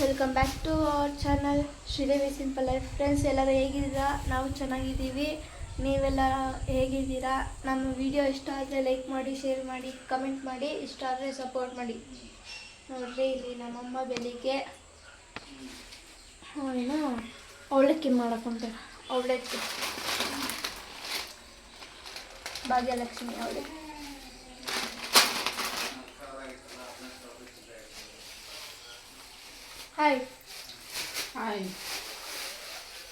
Welcome back to our channel Sridevi simple life friends ಎಲ್ಲರೂ ಹೇಗಿದ್ದೀರಾ? ನಾವು ಚೆನ್ನಾಗಿದ್ದೀವಿ. ನೀವೆಲ್ಲ ಹೇಗಿದ್ದೀರಾ? ನಮ್ಮ ವಿಡಿಯೋ ಇಷ್ಟ ಆದರೆ ಲೈಕ್ ಮಾಡಿ ಶೇರ್ ಮಾಡಿ ಕಮೆಂಟ್ ಮಾಡಿ, ಇಷ್ಟ ಆದರೆ ಸಪೋರ್ಟ್ ಮಾಡಿ. ನೋಡ್ರಿ, ಇಲ್ಲಿ ನಮ್ಮಮ್ಮ ಬೆಳಿಗ್ಗೆ ಏನು? ಅವಳಕ್ಕೆ ಮಾಡಕ್ಕಂತಾರೆ ಅವಳಕ್ಕೆ. ಭಾಗ್ಯಲಕ್ಷ್ಮಿ ಅವಳಕ್ಕಿ ಹಾಯ್ ಹಾಯ್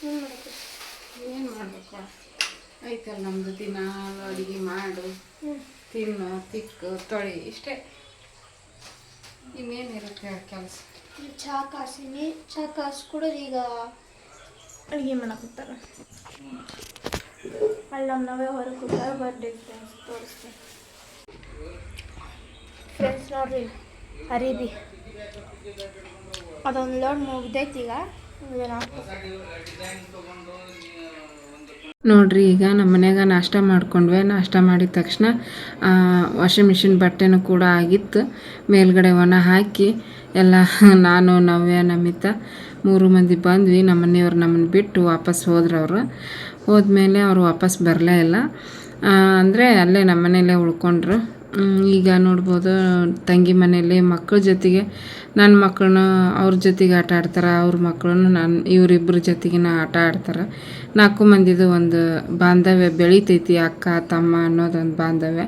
ಏನು ಮಾಡಬೇಕು? ಏನು ಮಾಡಬೇಕು? ಐತಲ್ಲ ನಮ್ಮದು ದಿನ ಅಡುಗೆ ಮಾಡು ತಿನ್ನು ತಿಕ್ಕು ತೊಳಿ ಇಷ್ಟೇ. ಇನ್ನೇನಿರುತ್ತೆ ಕೆಲಸ? ಚಹಾ ಕಾಸಿನಿ. ಚಹಾ ಕಾಸು ಕೂಡ ಈಗ ಅಡುಗೆ ಮಾಡಕತ್ತಾರ ಅಲ್ಲಿ ನಮ್ಮ ನಾವೇ ಹೊರಗೆ ಕೂತಾರ ಬರ್ಡೇ ಫ್ರೆಂಡ್ಸ್ ತೋರಿಸ್ತೀನಿ. ಫ್ರೆಂಡ್ಸ್ ನೋಡ್ರಿ ಅರಿಬಿ. ಅದೊಂದು ಲೋಡ್ ಮುಗ್ದೈತಿ ಈಗ. ನೋಡ್ರಿ, ಈಗ ನಮ್ಮ ಮನ್ಯಾಗ ನಾಷ್ಟ ಮಾಡ್ಕೊಂಡ್ವಿ. ನಾಷ್ಟ ಮಾಡಿದ ತಕ್ಷಣ ವಾಷಿಂಗ್ ಮಿಷಿನ್ ಬಟ್ಟೆನೂ ಕೂಡ ಆಗಿತ್ತು. ಮೇಲ್ಗಡೆ ಒಣ ಹಾಕಿ, ಎಲ್ಲ ನಾನು, ನವ್ಯ, ನಮಿತ ಮೂರು ಮಂದಿ ಬಂದ್ವಿ. ನಮ್ಮ ಮನೆಯವ್ರು ನಮ್ಮನ್ನು ಬಿಟ್ಟು ವಾಪಸ್ ಹೋದ್ರು ಅವರು. ಹೋದ್ಮೇಲೆ ಅವರು ವಾಪಸ್ ಬರಲೇ ಇಲ್ಲ. ಅಂದರೆ ಅಲ್ಲೇ ನಮ್ಮ ಮನೆಯಲ್ಲೇ ಉಳ್ಕೊಂಡ್ರು. ಈಗ ನೋಡ್ಬೋದು, ತಂಗಿ ಮನೆಯಲ್ಲಿ ಮಕ್ಕಳ ಜೊತೆಗೆ ನನ್ನ ಮಕ್ಕಳನ್ನ ಅವ್ರ ಜೊತೆಗೆ ಆಟ ಆಡ್ತಾರೆ, ಅವ್ರ ಮಕ್ಕಳನ್ನು ನಾನು ಇವರಿಬ್ಬರ ಜೊತೆಗಿನ ಆಟ ಆಡ್ತಾರೆ. ನಾಲ್ಕು ಮಂದಿದು ಒಂದು ಬಾಂಧವ್ಯ ಬೆಳಿತೈತಿ, ಅಕ್ಕ, ತಮ್ಮ ಅನ್ನೋದೊಂದು ಬಾಂಧವ್ಯ.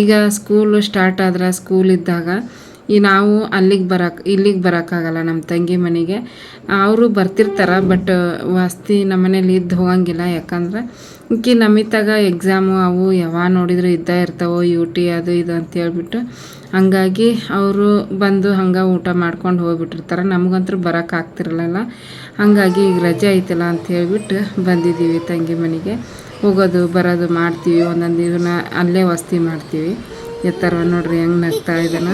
ಈಗ ಸ್ಕೂಲು ಸ್ಟಾರ್ಟ್ ಆದ್ರೆ ಸ್ಕೂಲ್ ಇದ್ದಾಗ ಈ ನಾವು ಅಲ್ಲಿಗೆ ಬರಕ್ಕೆ ಇಲ್ಲಿಗೆ ಬರೋಕ್ಕಾಗಲ್ಲ ನಮ್ಮ ತಂಗಿ ಮನೆಗೆ. ಅವರು ಬರ್ತಿರ್ತಾರೆ ಬಟ್ ವಾಸ್ತಿ ನಮ್ಮ ಮನೇಲಿ ಇದ್ದು ಹೋಗಂಗಿಲ್ಲ. ಯಾಕಂದ್ರೆ ಈಕಿ ನಮಿತಾಗ ಎಕ್ಸಾಮು ಅವು ಯಾವಾಗ ನೋಡಿದ್ರು ಇದ್ದೇ ಇರ್ತಾವೋ ಯು ಟಿ ಅದು ಇದು ಅಂತ ಹೇಳ್ಬಿಟ್ಟು ಹಂಗಾಗಿ ಅವರು ಬಂದು ಹಂಗೆ ಊಟ ಮಾಡ್ಕೊಂಡು ಹೋಗ್ಬಿಟ್ಟಿರ್ತಾರೆ. ನಮಗಂತೂ ಬರೋಕ್ಕಾಗ್ತಿರಲಿಲ್ಲ ಹಂಗಾಗಿ ಈಗ ರಜೆ ಐತಲ್ಲ ಅಂತ ಹೇಳ್ಬಿಟ್ಟು ಬಂದಿದ್ದೀವಿ ತಂಗಿ ಮನೆಗೆ. ಹೋಗೋದು, ಬರೋದು ಮಾಡ್ತೀವಿ. ಒಂದೊಂದು ಇದನ್ನ ಅಲ್ಲೇ ವಸ್ತಿ ಮಾಡ್ತೀವಿ. ಎತ್ತರ ನೋಡ್ರಿ ಹೆಂಗೆ ನಗ್ತಾ ಇದನ್ನ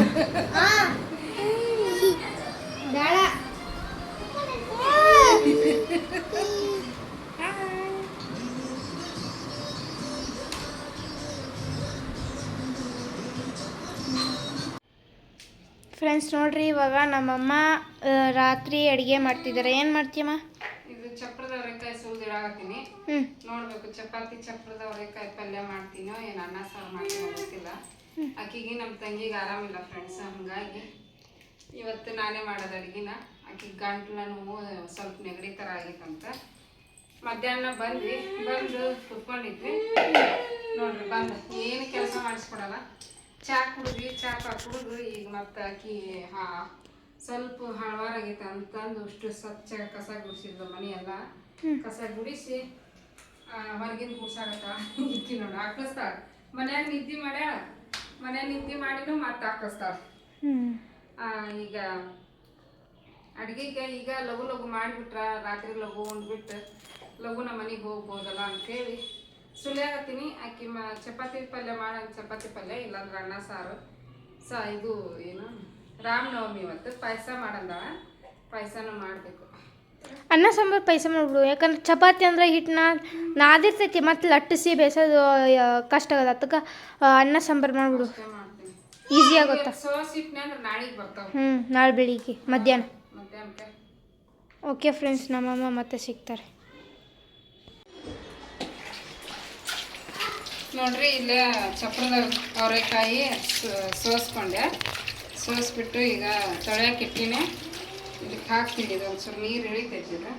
ಫ್ರೆಂಡ್ಸ್ ನೋಡ್ರಿ ಇವಾಗ ನಮ್ಮಮ್ಮ ರಾತ್ರಿ ಅಡುಗೆ ಮಾಡ್ತಿದ್ದಾರೆ ಏನು ಮಾಡ್ತೀಯಮ್ಮ? ಇದು ಚಪ್ರದ ಅವರೆಕಾಯಿ ಸುಲ್ದಿಡಾಕತ್ತೀನಿ ನೋಡಬೇಕು ನೋಡ್ಬೇಕು ಚಪಾತಿ ಚಪ್ರದ ಅವರೆಕಾಯಿ ಪಲ್ಯ ಮಾಡ್ತೀನೋ ಏನು ಅನ್ನ ಸಾರು ಮಾಡ್ತೀನೋ ಗೊತ್ತಿಲ್ಲ. ಆಕಿಗೆ ನಮ್ಮ ತಂಗಿಗೆ ಆರಾಮಿಲ್ಲ ಫ್ರೆಂಡ್ಸ್ ಹಂಗಾಗಿ ಇವತ್ತು ನಾನೇ ಮಾಡೋದು ಅಡುಗೆನ. ಆಕಿಗೆ ಗಂಟ್ಲ ನೋವು ಸ್ವಲ್ಪ ನೆಗಡಿ ಥರ ಆಗಿತ್ತಂತ. ಮಧ್ಯಾಹ್ನ ಬಂದ್ವಿ, ಬಂದು ಕುತ್ಕೊಂಡಿದ್ವಿ. ನೋಡ್ರಿ, ಬಂದು. ಏನು ಕೆಲಸ ಮಾಡಿಸ್ಕೊಡಲ್ಲ. ಚಾ ಕುಡಿದ್ವಿ, ಚಾ ಪಾ ಕುಡಿದು ಈಗ ಮತ್ತೆ ಆಕಿ ಹಾ, ಸ್ವಲ್ಪ ಹಳವಾರಾಗೈತೆ ಅಂತಂದು ಅಷ್ಟು ಸ್ವಚ್ಛ ಕಸ ಗುಡಿಸಿದ್ಲು ಮನೆಯೆಲ್ಲ. ಕಸ ಗುಡಿಸಿ ಹೊರಗಿಂದ ಗುಡ್ಸಾಗತ್ತ ಇಕ್ಕಿ ನೋಡಿ ಹಾಕಿಸ್ತಾಳ ಮನ್ಯಾಗ ನಿದ್ದೆ ಮಾಡ್ಯಾಳ? ಮನ್ಯಾಗ ನಿದ್ದೆ ಮಾಡಿನೂ ಮತ್ತೆ ಹಾಕಿಸ್ತಾರ. ಈಗ ಅಡುಗೆಗೆ ಈಗ ಲಘು ಲಘು ಮಾಡಿಬಿಟ್ರ ರಾತ್ರಿ ಲಘು ಉಂಡ್ಬಿಟ್ಟು ಲಘು ನಮ್ಮ ಮನೆಗೆ ಹೋಗ್ಬೋದಲ್ಲ ಅಂತೇಳಿ ಸುಲಿಯಾಗತ್ತೀನಿ ಆಕಿ ಮ ಚಪಾತಿ ಪಲ್ಯ ಮಾಡೋ ಚಪಾತಿ ಪಲ್ಯ ಇಲ್ಲಾಂದ್ರೆ ಅನ್ನ ಸಾರು. ಸ ಇದು ಏನು ರಾಮನವಮಿ ಇವತ್ತು. ಪಾಯಸ ಮಾಡಂದ ಪಾಯಸನೂ ಮಾಡಬೇಕು. ಅನ್ನ ಸಾಂಬಾರು ಪಾಯಸ ಮಾಡ್ಬಿಡು. ಯಾಕಂದ್ರೆ ಚಪಾತಿ ಅಂದ್ರೆ ಹಿಟ್ಟನ್ನ ನಾದಿರ್ತೈತಿ ಮತ್ತು ಲಟ್ಟಿಸಿ ಬೇಯಿಸೋದು ಕಷ್ಟ ಆಗದ ಅದಕ್ಕೆ ಅನ್ನ ಸಾಂಬಾರು ಮಾಡ್ಬಿಡು. ಈಸಿ ಆಗುತ್ತಾ? ಹ್ಞೂ ನಾಳೆ ಬೆಳಿಗ್ಗೆ ಮಧ್ಯಾಹ್ನ. ಓಕೆ ಫ್ರೆಂಡ್ಸ್ ನಮ್ಮಮ್ಮ ಮತ್ತೆ ಸಿಗ್ತಾರೆ. ನೋಡ್ರಿ ಇಲ್ಲೇ ಚಪ್ರದ ಅವರೆಕಾಯಿ ಸೋಸ್ಕೊಂಡೆ. ಸೋಸ್ಬಿಟ್ಟು ಈಗ ತೊಳೆಯಕ್ಕೆ ಇಟ್ಟಿನಿ. ಇದಕ್ಕೆ ಹಾಕ್ತೀನಿ ಇದು ಒಂದು ಸ್ವಲ್ಪ ನೀರು ಇಳಿತೈತಿ ಇದು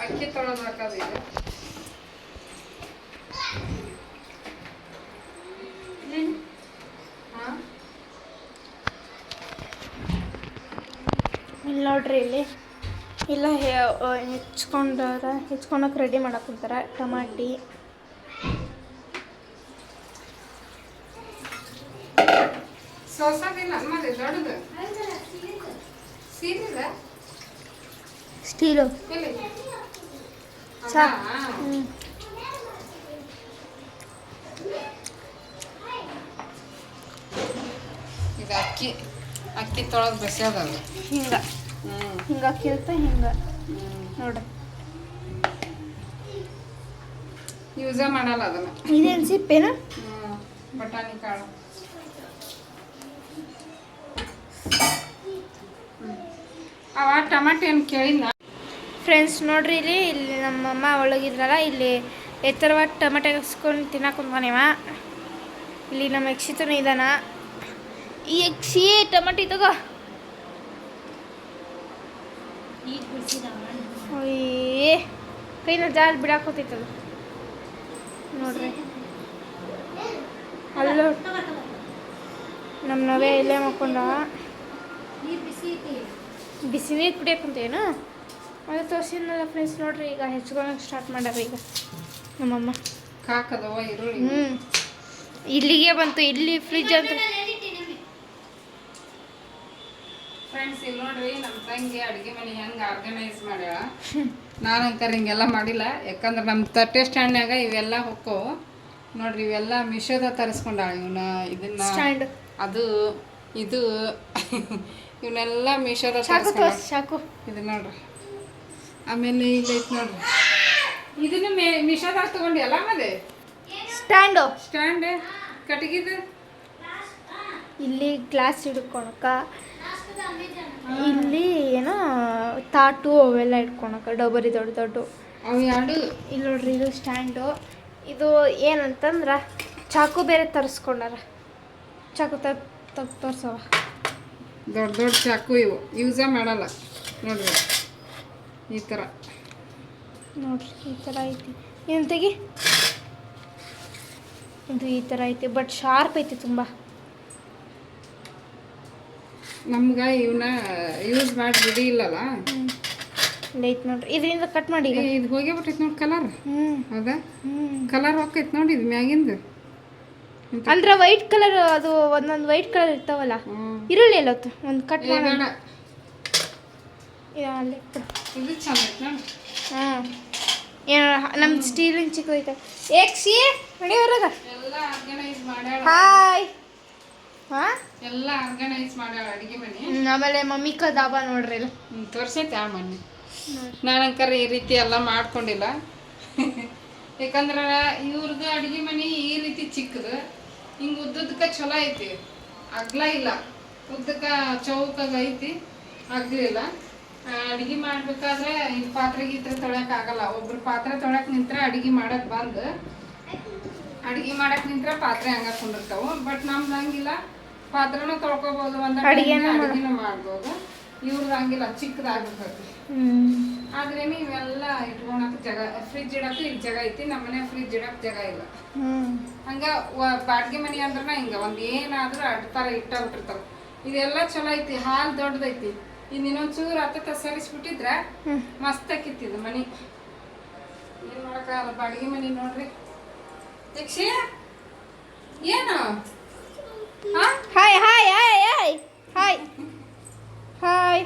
ಅಕ್ಕಿ ತೊಳೆದು ಹಾಕೋದು ಇದು ಹಾಂ? ಇಲ್ಲಿ ನೋಡ್ರಿ ಇಲ್ಲಿ. ಇಲ್ಲ ಹೆಚ್ಕೊಂಡಾರ ಹೆಚ್ಕೊಳಕ್ಕೆ ರೆಡಿ ಮಾಡಕ್ಕೆ ಕುಂತಾರ. ಟಮಾಟಿ. ಸೋಸಾಗಿಲ್ಲ ಮತ್ತೆ ದೊಡ್ಡದು. ಸೀರಿಲ್ಲ ಸ್ಟೀಲು ಎಲ್ಲಿ ಚಾ. ಅದಾ? ಹ್ಞೂ ಇದು ಅಕ್ಕಿ ಅಕ್ಕಿ ತೊಳೆದು ಬೆಸೋದಲ್ಲ ಹಿಂಗೆ ಹ್ಞೂ ಹಿಂಗೆ ಕಿಲ್ತ ಹಿಂಗೆ ಹ್ಞೂ ನೋಡ್ರಿ ಯೂಸ ಮಾಡಲ್ಲ ಅದನ್ನ ಇದೇನು ಸಿಪ್ಪೇನ ಹ್ಮ್, ಬಟಾಣಿ ಕಾಳು ಅವ ಟಮಾಟೆ ಏನು ಕೇಳಿಲ್ಲ. ಫ್ರೆಂಡ್ಸ್ ನೋಡ್ರಿ ಇಲ್ಲಿ ಇಲ್ಲಿ ನಮ್ಮಮ್ಮ ಒಳಗಿದ್ರಲ್ಲ ಇಲ್ಲಿ ಎತ್ತರವಾಗಿ ಟೊಮೆಟೊ ಹಸ್ಕೊಂಡು ತಿನ್ನಕ್ಕೆ ಕುಂತ್ಕೊನೇವ ಇಲ್ಲಿ ನಮ್ಮ ಯಕ್ಷಿತನು ಇದಾನ ಈ ಯಕ್ಷಿ ಟೊಮೆಟೊ ತಗೋ. ಅಯ್ಯ ಕೈನ ಜಾಲ್ ಬಿಡಾಕೋತೈತದ ನೋಡ್ರಿ. ಅಲ್ಲೋ ನಮ್ಮ ನವೆ ಇಲ್ಲೇ ಮಕ್ಕೊಂಡ ಬಿಸಿ ನೀರು ಕುಡಿಯಕ್ಕಂತೇನು? ಅದು ತೋರಿಸಿದ್ನಲ್ಲ ಫ್ರೆಂಡ್ಸ್ ನೋಡ್ರಿ ಈಗ ಹೆಚ್ಕೊಳಕ್ಕೆ ಸ್ಟಾರ್ಟ್ ಮಾಡ್ಯಾರ ಈಗ ನಮ್ಮಮ್ಮ. ಕಾಕದವ ಈರುಳ್ಳಿ. ಹ್ಞೂ ಇಲ್ಲಿಗೆ ಬಂತು ಇಲ್ಲಿ ಫ್ರಿಜ್ ಅಂತ. ಫ್ರೆಂಡ್ಸ್ ಇಲ್ಲಿ ನೋಡ್ರಿ ನಮ್ಮ ತಂಗಿ ಅಡುಗೆ ಮನೆ ಹೆಂಗೆ ಆರ್ಗನೈಸ್ ಮಾಡ್ಯಾಳ. ನಾನಂಕರ ಹಿಂಗೆಲ್ಲ ಮಾಡಿಲ್ಲ ಯಾಕಂದ್ರೆ ನಮ್ಮ ತಟ್ಟೆ ಸ್ಟ್ಯಾಂಡ್ನಾಗ ಇವೆಲ್ಲ ಹೊಕ್ಕವು ನೋಡ್ರಿ ಇವೆಲ್ಲ ಮಿಶೋದ ತರಿಸ್ಕೊಂಡಾಳ ಇವನ್ನ ಇದನ್ನ. ಸ್ಟ್ಯಾಂಡ್ ಅದು ಇದು. ಇವನ್ನೆಲ್ಲ ಮಿಶೋದ ಸಾಕು ಇದು ನೋಡ್ರಿ. ಆಮೇಲೆ ಇಲ್ಲಿ ಐತೆ ನೋಡ್ರಿ. ಇದನ್ನ ಮೇ ಮಿಶೋದಾಗ ತಗೊಂಡಿ ಅಲ್ಲ ಮದೆ? ಸ್ಟ್ಯಾಂಡ್. ಸ್ಟ್ಯಾಂಡ್? ಕಟ್ಗಿದು ಇಲ್ಲಿ ಗ್ಲಾಸ್ ಹಿಡ್ಕೊಳಕ ಇಲ್ಲಿ ಏನೋ ತಾಟು ಅವೆಲ್ಲ ಇಟ್ಕೊಳಕ ಡಬರಿ ದೊಡ್ಡ ದೊಡ್ಡ. ಅವು ಎರಡು? ಇಲ್ಲಿ ನೋಡ್ರಿ ಇದು ಸ್ಟ್ಯಾಂಡು. ಇದು ಏನಂತಂದ್ರೆ ಚಾಕು ಬೇರೆ ತರಿಸ್ಕೊಂಡಾರ. ಚಾಕು ತ ತೋರ್ಸವ ದೊಡ್ಡ ದೊಡ್ಡ ಚಾಕು ಇವು. ಯೂಸೇ ಮಾಡಲ್ಲ. ನೋಡ್ರಿ. ಈ ಥರ ನೋಡ್ರಿ ಈ ಥರ ಐತಿ. ಏನು ತೆಗಿ? ಇದು ಈ ಥರ ಐತಿ ಬಟ್ ಶಾರ್ಪ್ ಐತಿ ತುಂಬ. ನಮ್ಗೆ ಇವನ್ನ ಯೂಸ್ ಮಾಡಿ ಬಿಡಿ ಇಲ್ಲಲ್ಲ ಇಲ್ಲಿ ಐತಿ ನೋಡ್ರಿ. ಇದರಿಂದ ಕಟ್ ಮಾಡಿ ಇದು ಹೋಗೇ ಬಿಟ್ಟೈತಿ ನೋಡಿ ಕಲರ್ ಹ್ಞೂ ಹೌದಾ? ಹ್ಞೂ ಕಲರ್ ಹೋಗ್ತೈತಿ ನೋಡಿ ಇದು ಮ್ಯಾಗಿಂದು. ಅಂದ್ರೆ ವೈಟ್ ಕಲರ್ ಅದು ಒಂದೊಂದು ವೈಟ್ ಕಲರ್ ಇರ್ತಾವಲ್ಲ ಇರಲಿ ಈರುಳ್ಳಿ ಎಲ್ಲ ಒಂದು ಕಟ್ ಮಾಡೋಣ. ಐತೆ ನೋಡಿ ಏನು ನಮ್ಮ ಸ್ಟೀಲಿನ ಚಿಕ್ಕದೈತೆ ಏಕ್ಸಿ ನಡಿ ಹೊರಗ. ಹಾಯ್ ಹಾಂ? ಎಲ್ಲ ಆರ್ಗನೈಸ್ ಮಾಡ್ಯಾಳ ಅಡುಗೆ ಮನೆ. ಆಮೇಲೆ ಮಮ್ಮಿ ಕ ದಾಬಾ ನೋಡ್ರಿ ಇಲ್ಲ ತೋರ್ಸೈತೆ ಆ ಮನೆ. ನಾನಂಕರ ಈ ರೀತಿ ಎಲ್ಲ ಮಾಡ್ಕೊಂಡಿಲ್ಲ. ಯಾಕಂದ್ರೆ ಇವ್ರದ್ದು ಅಡಿಗೆ ಮನೆ ಈ ರೀತಿ ಚಿಕ್ಕದು. ಹಿಂಗೆ ಉದ್ದದಕ್ಕೆ ಚಲೋ ಐತಿ. ಅಗ್ಲ ಇಲ್ಲ. ಉದ್ದಕ್ಕ ಚೌಕಾಗ ಐತಿ. ಅಗ್ಲಿಲ್ಲ ಅಡಿಗೆ ಮಾಡ್ಬೇಕಾದ್ರೆ ಈ ಪಾತ್ರೆ ಗೀತ್ರೆ ತೊಳ್ಯಕ್ ಆಗಲ್ಲ. ಒಬ್ರು ಪಾತ್ರೆ ತೊಳ್ಯಕ್ ನಿಂತ್ರ ಅಡಿಗೆ ಮಾಡಕ್ ಬಂದು. ಅಡಿಗೆ ಮಾಡಕ್ ನಿಂತ್ರ ಪಾತ್ರೆ ಹಂಗ ಕುಂದಿರ್ತಾವು. ಬಟ್ ನಮ್ದು ಹಂಗಿಲ್ಲ. ಪಾತ್ರೆನೂ ತೊಳ್ಕೊಬೋದು. ಒಂದ ಅಡುಗೆನೂ ಮಾಡು. ಮಾಡ್ಬೋದು. ಇವ್ರದ್ದು ಹಂಗಿಲ್ಲ. ಚಿಕ್ಕದಾಗ್ಬೇಕು ಆದ್ರೆ ಇವೆಲ್ಲ ಇಟ್ಕೊಳಕ್ ಜಾಗ ಫ್ರಿಜ್ ಇಡಕ್ ಇಲ್ಲಿ ಜಾಗ ಐತಿ ನಮ್ಮನೆ ಫ್ರಿಜ್ ಇಡಕ್ ಜಾಗ ಇಲ್ಲ. ಹಂಗ ಬಾಡ್ಗೆ ಮನಿ ಅಂದ್ರನ ಹಿಂಗ ಒಂದ್ ಏನಾದ್ರೂ ಅಡ್ತಾರ ಇಟ್ಟ ಬಿಟ್ಟಿರ್ತಾವ ಇದೆಲ್ಲ ಚಲೋ ಐತಿ ಹಾಲ್ ದೊಡ್ಡದೈತಿ. ಇನ್ ಇನ್ನೊಂದ್ ಚೂರು ಹತ್ತ ಸರಿಸ್ಬಿಟ್ಟಿದ್ರ ಮಸ್ತ್ ಆಕಿತ್ತಿದ್ ಮನಿ. ಏನ್ ಮಾಡಕ್ಕಾಗಲ್ಲ ಬಾಡಿಗೆ ಮನಿ ನೋಡ್ರಿ. ಯಕ್ಷಿ ಏನು? ಹಾ? Hi hi hi hi hi hi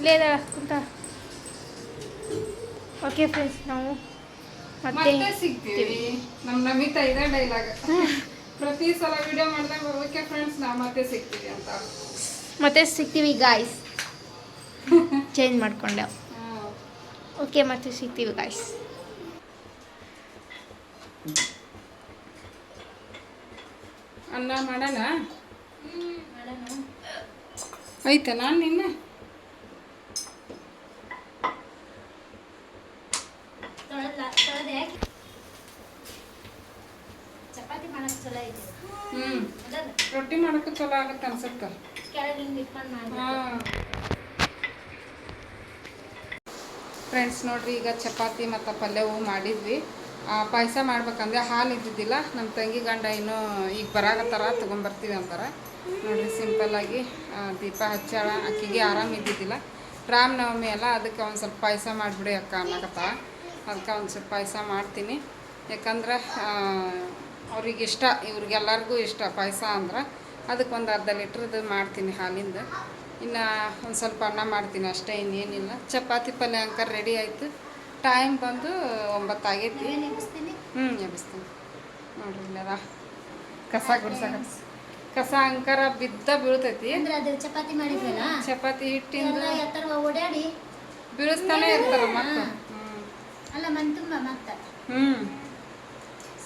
ಇದಾಳ ಕುಂತ ಓಕೆ ಫ್ರೆಂಡ್ಸ್ ನಾವು ಮತ್ತೆ ಸಿಗ್ತೀವಿ. ನಮ್ ನಮಿತಾ ಇದೆ ಡೈಲಾಗ್ ಪ್ರತಿ ಸಲ ವಿಡಿಯೋ ಮಾಡಿದಾಗ ಓಕೆ ಫ್ರೆಂಡ್ಸ್ ನಾ ಮತ್ತೆ ಸಿಗ್ತೀವಿ ಅಂತ. ಮತ್ತೆ ಸಿಗ್ತೀವಿ ಗಾಯ್ಸ್ ಚೇಂಜ್ ಮಾಡ್ಕೊಂಡೆ. ಓಕೆ ಮತ್ತೆ ಸಿಗ್ತೀವಿ ಗಾಯ್ಸ್ ಅನ್ನ ಮಾಡೋಣ. ಆಯ್ತಾ ನಾನು ನಿನ್ನ ಚಪಾತಿ ಮಾಡಕ್ ಚಲೋ ಐತಿ ಹ್ಮ್ ರೊಟ್ಟಿ ಮಾಡಕ್ಕೆ ಚಲೋ ಆಗುತ್ತೆ ಅನ್ಸುತ್ತೆ. ಫ್ರೆಂಡ್ಸ್ ನೋಡ್ರಿ ಈಗ ಚಪಾತಿ ಮತ್ತು ಪಲ್ಯವು ಮಾಡಿದ್ವಿ. ಪಾಯಸ ಮಾಡ್ಬೇಕಂದ್ರೆ ಹಾಲು ಇದ್ದಿದ್ದಿಲ್ಲ. ನಮ್ಮ ತಂಗಿ ಗಂಡ ಇನ್ನೂ ಈಗ ಬರಾಗತ್ತಾರ ತೊಗೊಂಬರ್ತೀವಿ ಅಂತಾರೆ. ನೋಡ್ರಿ ಸಿಂಪಲ್ಲಾಗಿ ದೀಪ ಹಚ್ಚಾಳ. ಅಕ್ಕಿಗೆ ಆರಾಮ ಇದ್ದಿದ್ದಿಲ್ಲ. ರಾಮನವಮಿ ಅಲ್ಲ ಅದಕ್ಕೆ ಒಂದು ಸ್ವಲ್ಪ ಪಾಯಸ ಮಾಡಿಬಿಡಿ ಅಕ್ಕ ಅನ್ನಕತ್ತ ಅದಕ್ಕೆ ಒಂದು ಸ್ವಲ್ಪ ಪಾಯಸ ಮಾಡ್ತೀನಿ. ಯಾಕಂದ್ರೆ ಅವ್ರಿಗೆ ಇಷ್ಟ ಇವ್ರಿಗೆಲ್ಲರಿಗೂ ಇಷ್ಟ ಪಾಯಸ ಅಂದ್ರೆ ಅದಕ್ಕೆ ಒಂದು ಅರ್ಧ ಲೀಟ್ರದ್ದು ಮಾಡ್ತೀನಿ ಹಾಲಿಂದ. ಇನ್ನು ಒಂದು ಸ್ವಲ್ಪ ಅನ್ನ ಮಾಡ್ತೀನಿ ಅಷ್ಟೇ ಇನ್ನೇನಿಲ್ಲ. ಚಪಾತಿ ಪಲ್ಯ ಅಂಕರ್ ರೆಡಿ ಆಯಿತು. ಟೈಮ್ ಬಂದು ಒಂಬತ್ತು ಆಗೈತಿ. ಹ್ಞೂ ಎಬ್ಬಿಸ್ತೀನಿ? ನೋಡ್ರಿ ಇಲ್ಲದ ಕಸ ಗುಡ್ಸಕ ಕಸ ಅಂಕರ ಬಿದ್ದ ಬೀಳ್ತೈತಿ. ಚಪಾತಿ ಮಾಡಿದ್ವಲ್ಲ ಚಪಾತಿ ಹಿಟ್ಟಿಂದ ಓಡಾಡಿ? ಬೀಳಿಸ್ತಾನೆ ಇರ್ತಾರ ಮತ್ತೆ. ಅಲ್ಲ ಮನ್ ತುಂಬ ಮತ್ತ. ಹ್ಞೂ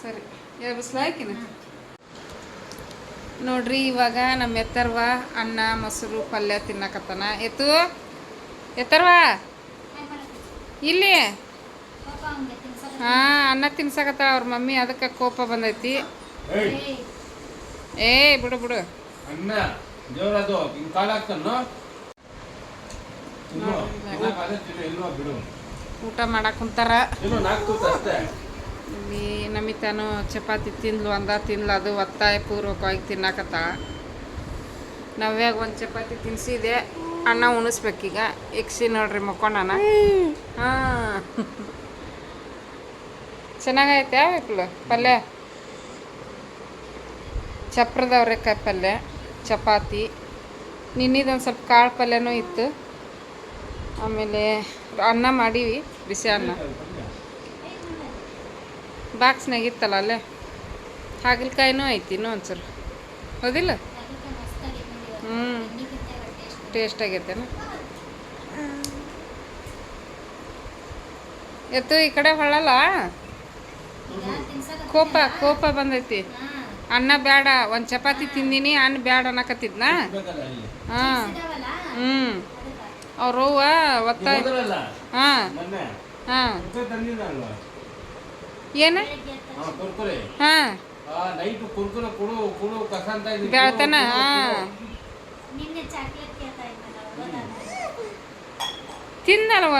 ಸರಿ. ಎಬ್ಬಿಸ್ಲಾಕಿನ ನೋಡ್ರಿ ಇವಾಗ ನಮ್ಮ ಎತ್ತರ್ವ ಅನ್ನ ಮೊಸರು ಪಲ್ಯ ತಿನ್ನಕತ್ತಾನ. ಎತ್ತು? ಎತ್ತರ್ವ? ಇಲ್ಲಿ? ಹಾಂ ಅನ್ನ ತಿನ್ಸಕತ್ತ ಅವ್ರ ಮಮ್ಮಿ ಅದಕ್ಕೆ ಕೋಪ ಬಂದೈತಿ. ಏ ಬಿಡು ಬಿಡು. ಊಟ ಮಾಡಕ್ ಕುಂತಾರ. ಇಲ್ಲಿ ನಮಿತಾನು ಚಪಾತಿ ತಿನ್ಲು ಅಂದ ತಿನ್ಲು, ಅದು ಒತ್ತಾಯ ಪೂರ್ವಕವಾಗಿ ತಿನ್ನಕತ್ತ. ನವ್ಯಾಗ ಒಂದು ಚಪಾತಿ ತಿನ್ಸಿದೆ, ಅನ್ನ ಉಣಿಸ್ಬೇಕೀಗ. ಎಕ್ಸಿ ನೋಡ್ರಿ ಮಕ್ಕೊಂಡನ. ಹಾಂ. ಚೆನ್ನಾಗೈತೆ ಯಾವಕ್ಲು ಪಲ್ಯ? ಚಪ್ರದ ಅವರೆಕಾಯಿ ಪಲ್ಯ, ಚಪಾತಿ. ನಿನ್ನಿದೊಂದು ಸ್ವಲ್ಪ ಕಾಳು ಪಲ್ಯನೂ ಇತ್ತು. ಆಮೇಲೆ ಅನ್ನ ಮಾಡೀವಿ, ಬಿಸಿ ಅನ್ನ. ಬಾಕ್ಸ್ನಾಗ ಇತ್ತಲ್ಲ ಅಲ್ಲೇ? ಹಾಗಲಕಾಯಿನೂ ಐತಿ ಇನ್ನೂ ಒಂಚೂರು ಹೌದಿಲ್ಲ? ಹ್ಞೂ ಟೇಸ್ಟ್ ಆಗೈತೇನ? ಎತ್ತು ಈ ಕಡೆ ಹೊಳಲ್ಲ ಕೋಪ ಕೋಪ ಬಂದೈತಿ. ಅನ್ನ ಬೇಡ ಒಂದು ಚಪಾತಿ ತಿಂದಿನಿ ಅನ್ನ ಬೇಡ ಅನ್ನಕತ್ತಿದ್ನ? ಹಾಂ. ಹ್ಞೂ. ಅವ್ರವ್ವ ಒತ್ತಾಯ ಹಾಂ. ಹಾಂ. ಏನು? ಹಾ. ಬೆಳ್ತಾನ?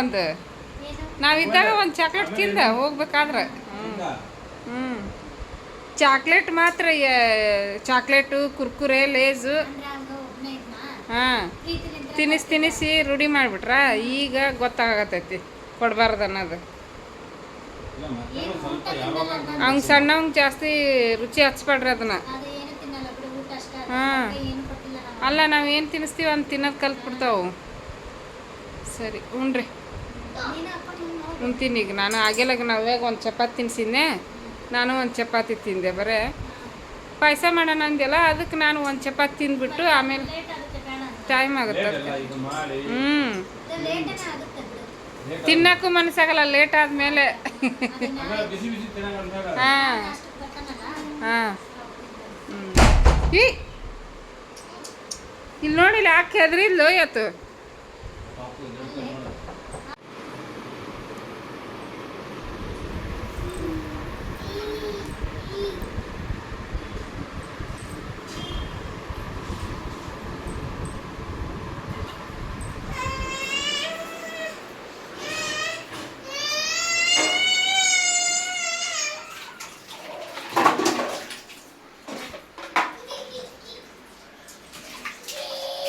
ಒಂದು? ನಾವಿದ್ದಾಗ ಒಂದು ಚಾಕ್ಲೇಟ್ ತಿಂದ ಹೋಗ್ಬೇಕಾದ್ರೆ? ಹ್ಞೂ ಚಾಕ್ಲೇಟ್ ಮಾತ್ರ ಚಾಕ್ಲೇಟ್ ಚಾಕ್ಲೇಟು ಕುರ್ಕುರೆ ಲೇಸು? ಹಾಂ. ತಿನಿಸ್ ತಿನಿಸಿ ರೂಢಿ ಮಾಡಿಬಿಟ್ರ? ಈಗ ಗೊತ್ತಾಗತೈತಿ ಕೊಡಬಾರ್ದು ಅನ್ನೋದು ಇಲ್ಲ, ಮತ್ತೆ ಏನು ಒಂದ್ ಊಟ ಸ್ವಲ್ಪ ಯಾವಾಗ ತಿನ್ನಲ್ಲ ಅವ್ನು ಸಣ್ಣವಂಗೆ ಜಾಸ್ತಿ ರುಚಿ ಹಚ್ಬೇಡ್ರಿ ಅದನ್ನ. ಹಾಂ. ಅಲ್ಲ ನಾವು ಏನು ತಿನ್ನಿಸ್ತೀವಿ ಅಂತ ತಿನ್ನೋದು ಕಲ್ತ್ಬಿಡ್ತಾವು. ಸರಿ ಉಣ್ರಿ. ಉಣ್ತೀನಿ ಈಗ. ನಾನು ಆಗಿಲಾಗ ನಾವ್ಯಾಗ ಒಂದು ಚಪಾತಿ ತಿನ್ಸಿದ್ನೆ. ನಾನು ಒಂದು ಚಪಾತಿ ತಿಂದೆ ಬರೇ. ಪಾಯಸ ಮಾಡೋಣ ಅಂದೆಲ್ಲ ಅದಕ್ಕೆ ನಾನು ಒಂದು ಚಪಾತಿ ತಿಂದ್ಬಿಟ್ಟು ಆಮೇಲೆ. ಟೈಮ್ ಆಗುತ್ತೆ ಹ್ಞೂ ತಿನ್ನಕ್ಕೂ ಮನಸ್ಸಾಗಲ್ಲ ಲೇಟ್ ಆದಮೇಲೆ. ಹಾಂ. ಹಾಂ. ಇಲ್ಲಿ ನೋಡಿಲ್ಲ ಯಾಕೆ ಹೆದ್ರಿಲ್ಲು ಎತ್ತು ಪಾಪು ಇದು ನೋಡು.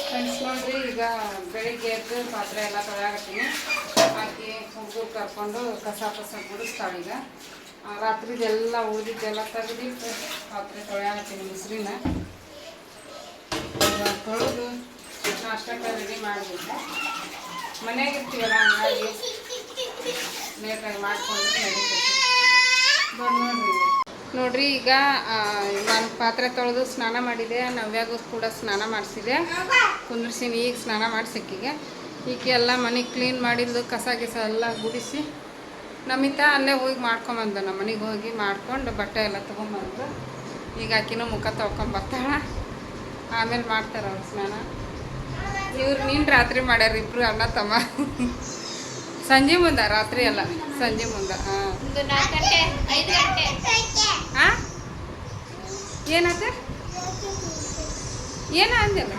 ಫ್ರೆಂಡ್ಸ್ ನೋಡ್ರಿ ಈಗ ಬೆಳಿಗ್ಗೆ ಎದ್ದು ಪಾತ್ರೆ ಎಲ್ಲ ತೊಳೆಯಾಕತ್ತೀನಿ ಹಾಕಿ ಹುಡುಗರು ಕರ್ಕೊಂಡು ಕಸ ಗುಡಿಸ್ತಾಳೆ ಈಗ. ರಾತ್ರಿದೆಲ್ಲ ಉಳಿದಿದ್ದೆಲ್ಲ ತೆಗೆದಿಟ್ಟು ಪಾತ್ರೆ ತೊಳೆಯಾಕಿನ ಇವಾಗ ತೊಳೆದು ನಾಷ್ಟಕ್ಕೆ ರೆಡಿ ಮಾಡಿಬಿಟ್ಟು ಮನೆಗೆ ಇರ್ತೀವಲ್ಲ ಹಂಗಾಗಿ ಬೇಕಾಗಿ ಮಾಡ್ಕೊಂಡು ನಡೀತೈತಿ. ನೋಡಿರಿ. ನೋಡ್ರಿ ಈಗ ನಾನು ಪಾತ್ರೆ ತೊಳೆದು ಸ್ನಾನ ಮಾಡಿದೆ. ನವ್ಯಾಗೂ ಕೂಡ ಸ್ನಾನ ಮಾಡಿಸಿದೆ. ಕುಂದ್ರಿಸಿನಿ, ಈಗ ಸ್ನಾನ ಮಾಡಿಸಿಕ್ಕಿಗೆ ಈಕೆ ಎಲ್ಲ ಮನೆ ಕ್ಲೀನ್ ಮಾಡಿದ್ದು ಕಸ ಗಿಸ ಎಲ್ಲ ಗುಡಿಸಿ ನಮಿತ ಅಲ್ಲೇ ಹೋಗಿ ಮಾಡ್ಕೊಂಬಂದು ನಮ್ಮ ಮನೆಗೆ ಹೋಗಿ ಮಾಡ್ಕೊಂಡು ಬಟ್ಟೆ ಎಲ್ಲ ತೊಗೊಂಬಂದು ಈಗ ಆಕಿನೂ ಮುಖ ತೊಳ್ಕೊಂಬರ್ತಾಳ ಆಮೇಲೆ ಮಾಡ್ತಾರೆ ಅವ್ರು ಸ್ನಾನ. ಇವ್ರು ನೀನು ರಾತ್ರಿ ಮಾಡ್ಯಾರ ಇಬ್ರು ಅಣ್ಣ ತಮ್ಮ. ಸಂಜೆ ಮುಂದೆ ರಾತ್ರಿ ಅಲ್ಲ ಸಂಜೆ ಮುಂದೆ ಹಾಂ ಹಾಂ ಏನಾತ? ಏನ ಅಂದಿಲ್ಲ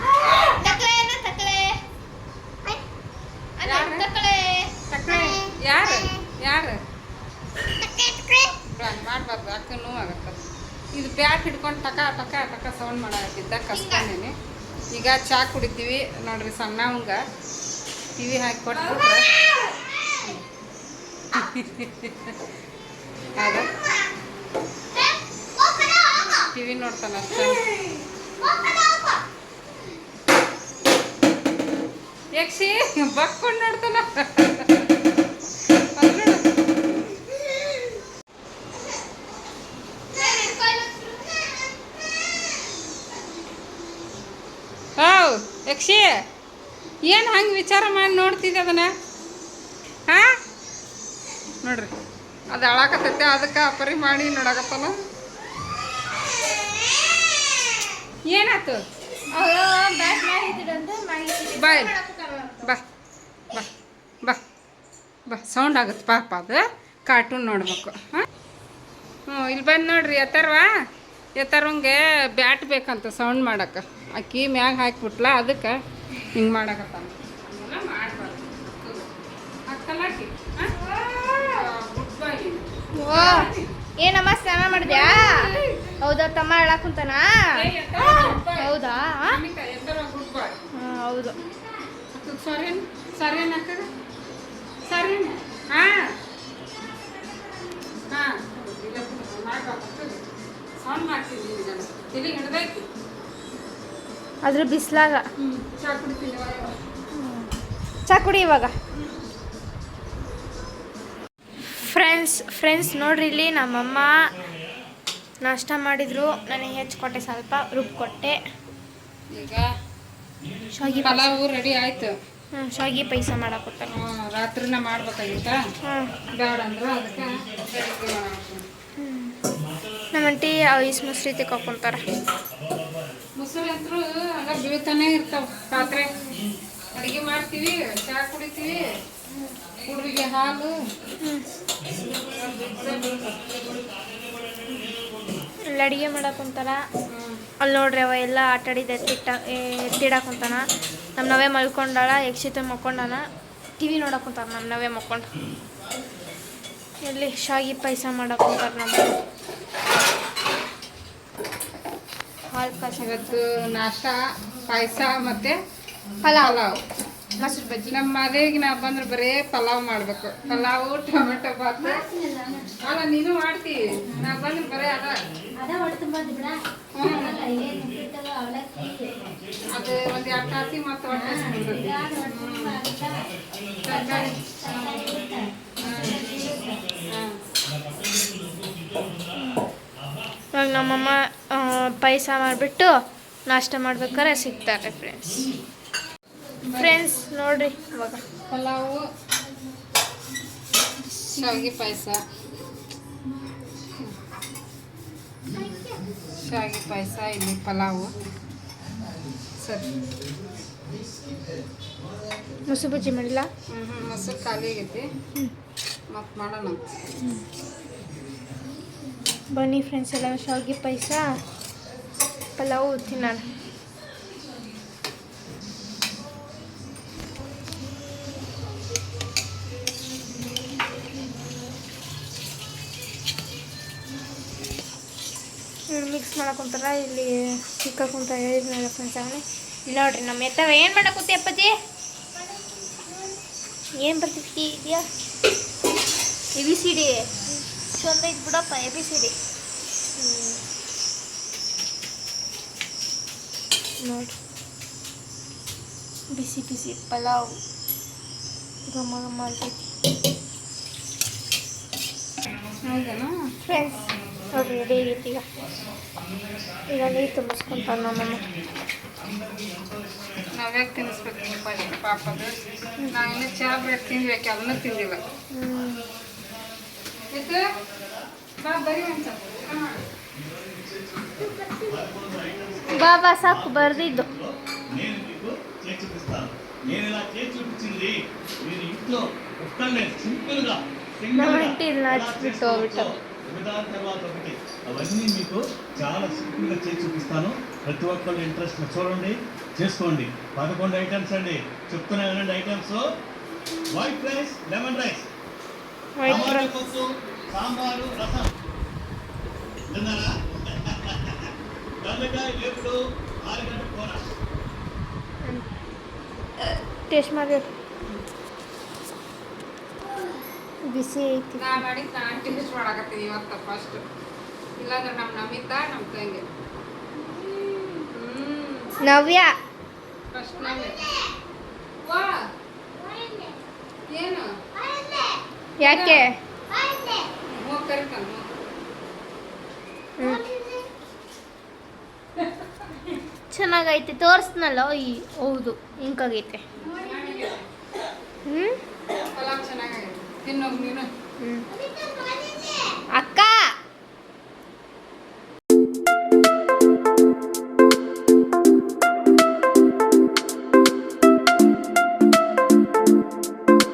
ಯಾರು? ಯಾರು? ಮಾಡಬಾರ್ದು ಅಕ್ಕ ನೋವಾಗತ್ತ ಇದು ಬ್ಯಾಟ್ ಹಿಡ್ಕೊಂಡು ಟಕ ಟಕ ಟಕ ಸೌಂಡ್ ಮಾಡಾಕತ್ತಿದ್ದ ಕಸ್ಕೊಂಡೇನಿ. ಈಗ ಚಾ ಕುಡಿತೀವಿ ನೋಡ್ರಿ ಸಣ್ಣವಂಗ ಟಿವಿ ಹಾಕಿ ಕೊಟ್ಬಿಟ್ರೆ. ಟಿ ಟಿವಿ ನೋಡ್ತಾನೆ ಅಷ್ಟೇ. ಯಕ್ಷಿ ಬಕ್ಕೊಂಡು ನೋಡ್ತಾನ. ಏನು ಹಂಗೆ ವಿಚಾರ ಮಾಡಿ ನೋಡ್ತಿದ್ದೆ ಅದನ್ನ? ಹಾಂ? ನೋಡ್ರಿ. ಅದು ಅಳಾಕತ್ತೈತೆ ಅದಕ್ಕೆ ಅಪರಿ ಮಾಡಿ ನೋಡಕತ್ತಾನ. ಏನಾಯ್ತು? ಬಾಯ್. ಬಾ ಬಾ ಬಾ ಬಾ ಸೌಂಡ್ ಆಗುತ್ತೆ ಪಾಪ ಅದು. ಕಾರ್ಟೂನ್ ನೋಡ್ಬೇಕು. ಹಾಂ? ಹ್ಞೂ ಇಲ್ಲಿ ಬಂದು ನೋಡ್ರಿ ಎತ್ತರ್ವಾ? ಎತ್ತರಂಗೆ ಬ್ಯಾಟ್ ಬೇಕಂತ ಸೌಂಡ್ ಮಾಡಕ್ಕೆ. ಅಕ್ಕಿ ಮ್ಯಾಗ ಹಾಕಿಬಿಟ್ಲ ಅದಕ್ಕೆ? ಹಿಂಗೆ ಮಾಡಕತ್ತ. ಓ ಏನಮ್ಮ ಸ್ನಾನ ಮಾಡಿದ್ಯಾ? ಹೌದಾ ತಮ್ಮ ಹೇಳಕ್ ಕುಂತಾನ. ಹೌದಾ? ಹೌದು. ಸರಿ ಸರಿ ಸರಿ ಹಾಂ. ಹಾಂ ಸೌಂಡ್ ಮಾಡ್ತೀನಿ ಈಗ ತಲೆ ಹಿಡ್ದೈತಿ? ಅದ್ರ ಬಿಸ್ಲಾಗ. ಚಾ. ಕುಡಿ ಇವಾಗ. ಫ್ರೆಂಡ್ಸ್ ಫ್ರೆಂಡ್ಸ್ ನೋಡ್ರಿ ಇಲ್ಲಿ ನಮ್ಮಮ್ಮ ನಾಷ್ಟ ಮಾಡಿದ್ರು. ನನಗೆ ಹೆಚ್ಚಿಕೊಟ್ಟೆ ಸ್ವಲ್ಪ ರುಬ್ಕೊಟ್ಟೆ ಈಗ ಶಾಗಿ ಪಲಾವು ರೆಡಿ ಆಯ್ತು. ಹ್ಞೂ ಶಾವಿಗೆ ಪೈಸ ಮಾಡಕೊಟ್ಟೆ ರಾತ್ರಿನ ಮಾಡ್ಬೇಕಾಗಿತ್ತ? ಬೇಡ ಅಂದ್ರೆ ಅದಕ್ಕೆ ನಮ್ಮ ಆಂಟಿ ಐಸ್ ಮೊಸರು ತಿಕ್ಕೊಂತಾರ ಮೊಸರು ಅಂತೂ ಹಂಗ ಬೀಳ್ತಾನೆ ಇರ್ತಾವ. ಪಾತ್ರೆ. ಅಡಿಗೆ ಮಾಡ್ತೀವಿ ಚಹಾ ಕುಡಿತೀವಿ ಹುಡುಗಿಗೆ ಹಾಲು. ಇಲ್ಲಿ ಅಡುಗೆ ಮಾಡಕೊಂತಾರ ಹ್ಮ್. ಅಲ್ಲಿ ನೋಡ್ರಿ ಅವ ಎಲ್ಲ ಆಟಾಡಿದ ಎತ್ತಿಟ್ಟ ಎತ್ತಿಡಾಕೊಂತಾನ ನಮ್ಮ ನವೇ ಮಲ್ಕೊಂಡಾಳ ಯಕ್ಷಿತ ಮಕ್ಕೊಂಡಾನ ಟಿ ವಿ ಕುಂತಾರ ನಮ್ಮ ನವೇ ಮಕ್ಕೊಂಡು ಎಲ್ಲಿ ಶಾಗಿ ಪಾಯಸ ಮಾಡಕೊಂತಾರ ನಮ್ಮ ಹಾಲು ಕಾಸ ಇವತ್ತು ನಾಷ್ಟ ಪಾಯಸ ಮತ್ತೆ ಪಲಾವ್. ಪಲಾವ್ ಮೊಸರು ಬಜ್ಜಿ. ನಮ್ಮ ಮದುವೆಗೆ ನಾವು ಬಂದ್ರೆ ಬರೀ ಪಲಾವ್ ಮಾಡಬೇಕು. ಪಲಾವು ಟೊಮೆಟೊ ಬಾತ್. ಅಲ್ಲ ನೀನು ಮಾಡ್ತೀವಿ ನಾವು ಬಂದ್ರೆ ಬರೀ ಅದ. ಅದ ಒಂದು ಎರಡು ತಾಸಿ ಮತ್ತೆ ಹೊಟ್ಟೆ ನಮ್ಮಮ್ಮ ಪಾಯಸ ಮಾಡಿಬಿಟ್ಟು ನಾಷ್ಟ ಮಾಡ್ಬೇಕಾದ್ರೆ ಸಿಗ್ತಾರೆ ಫ್ರೆಂಡ್ಸ್ ಫ್ರೆಂಡ್ಸ್ ನೋಡ್ರಿ ಇವಾಗ. ಪಲಾವು ಶಾವಿಗೆ ಪಾಯಸ ಶಾವಿಗೆ ಪಾಯಸ ಇಲ್ಲಿ ಪಲಾವು. ಸರಿ. ಮೊಸರು ಬಜ್ಜಿ ಮಾಡಿಲ್ಲ? ಹ್ಞೂ ಹ್ಞೂ ಮೊಸರು ಖಾಲಿ ಆಗೈತಿ. ಮತ್ತೆ ಮಾಡೋಣ. ಬನ್ನಿ ಫ್ರೆಂಡ್ಸ್ ಎಲ್ಲ ಶಾವಿಗೆ ಪಾಯಸ. ಪಲಾವು ತಿನ್ನೋಣ ಮಿಕ್ಸ್ ಮಾಡಕೊಂತಾರ ಇಲ್ಲಿ ಚಿಕ್ಕ ಕುಂತ ಹೇಳಿದ್ನಲ್ಲ ಫ್ರೆಂಡ್ಸ್ ಅವನೇ ಇಲ್ಲಿ ನೋಡ್ರಿ ನಮ್ಮ ಎತ್ತವ ಏನು ಮಾಡಕೂತಿ ಅಪ್ಪಾಜಿ? ಏನು ಬರ್ತಿದ್ಯಾ ಎ ಬಿ ಸಿ ಡಿ ಚಂದ ಐತ್ ಬಿಡಪ್ಪ ಎ ಬಿ ಸಿ ಡಿ ನೋಡಿ ಬಿಸಿ ಬಿಸಿ ಪಲಾವ್ ಘಮ ಘಮ ಅಂತೈತಿ ಹೌದೇನಾ ಫ್ರೆಂಡ್ಸ್ ನೋಡ್ರಿ ರೆಡಿ ಆಗೈತಿ ಈಗ ಈಗ ನೀರು ತುಂಬಿಸ್ಕೊಂತಾರ ನಮ್ಮಮ್ಮ ನಾವ್ಯಾಕೆ ತಿನ್ನಿಸ್ಬೇಕು ಪಾಪದು ನಾವು ಇನ್ನೂ ಚಹಾ ಬ್ರೆಡ್ ತಿನ್ಬೇಕು ಅದನ್ನ ತಿಂದಿಲ್ಲ ಬಾ ಬರೀ ಒಂದು బాబా సాకు బరదిద్దు నేను మీకు చేసి చూపిస్తాను. నేను ఇలా చేసి చూపించింది. మీరు ఇంట్లో ఒక్కళ్ళే సింపుల్గా ఒకదాని తర్వాత ఒకటి. అవన్నీ మీకు చాలా సింపుల్గా చేసి చూపిస్తాను. ప్రతి ఒక్కళ్ళు ఇంట్రెస్ట్ చూడండి చేసుకోండి. పదకొండు ఐటమ్స్ అండి. చెప్తున్నా రెండు items. White rice lemon rice sambar rasam. తిన్నారా? ಟೇಸ್ಟ್ ಮಾಡಿ ಬಿಸಿ ಐತಿ. ನಾ ಮಾಡಿದ್ದು ನಾನು ಟೇಸ್ಟ್ ಮಾಡಾಕತ್ತೀನಿ ಇವತ್ತು ಫಸ್ಟ್ ಇಲ್ಲಾಂದ್ರೆ ನಮ್ಮ ನಮಿತಾ ನಮ್ಮ ತಂಗಿ. ಹ್ಞೂ ನವ್ಯ. ಫಸ್ಟ್ ವಾ. ಏನು? ಯಾಕೆ? ಹೋಗಿ ಕರಿತಾನೆ ಚೆನ್ನಾಗೈತೆ ತೋರಿಸ್ನಲ್ಲ ಈ ಹೌದು ಹಿಂಗಾಗೈತೆ ಹ್ಮ್? ಅಕ್ಕ?